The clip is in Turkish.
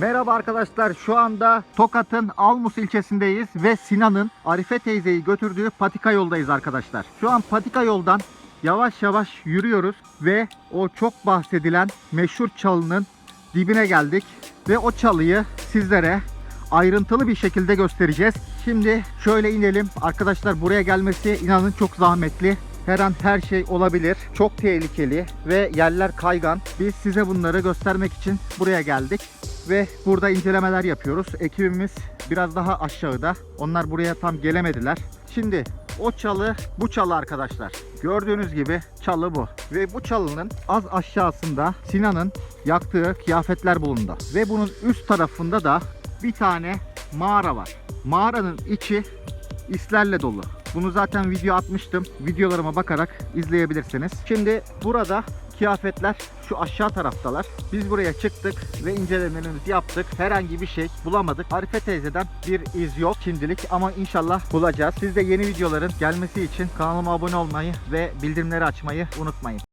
Merhaba arkadaşlar. Şu anda Tokat'ın Almus ilçesindeyiz ve Sinan'ın Arife teyzeyi götürdüğü patika yoldayız arkadaşlar. Şu an patika yoldan yavaş yavaş yürüyoruz ve o çok bahsedilen meşhur çalının dibine geldik ve o çalıyı sizlere ayrıntılı bir şekilde göstereceğiz. Şimdi şöyle inelim. Arkadaşlar buraya gelmesi inanın çok zahmetli. Her an her şey olabilir. Çok tehlikeli ve yerler kaygan. Biz size bunları göstermek için buraya geldik ve burada incelemeler yapıyoruz. Ekibimiz biraz daha aşağıda. Onlar buraya tam gelemediler. Şimdi o çalı bu çalı arkadaşlar. Gördüğünüz gibi çalı bu. Ve bu çalının az aşağısında Sinan'ın yaktığı kıyafetler bulundu. Ve bunun üst tarafında da bir tane mağara var. Mağaranın içi islerle dolu. Bunu zaten video atmıştım. Videolarıma bakarak izleyebilirsiniz. Şimdi burada kıyafetler şu aşağı taraftalar. Biz buraya çıktık ve incelemelerimizi yaptık. Herhangi bir şey bulamadık. Arife teyzeden bir iz yok şimdilik ama inşallah bulacağız. Siz de yeni videoların gelmesi için kanalıma abone olmayı ve bildirimleri açmayı unutmayın.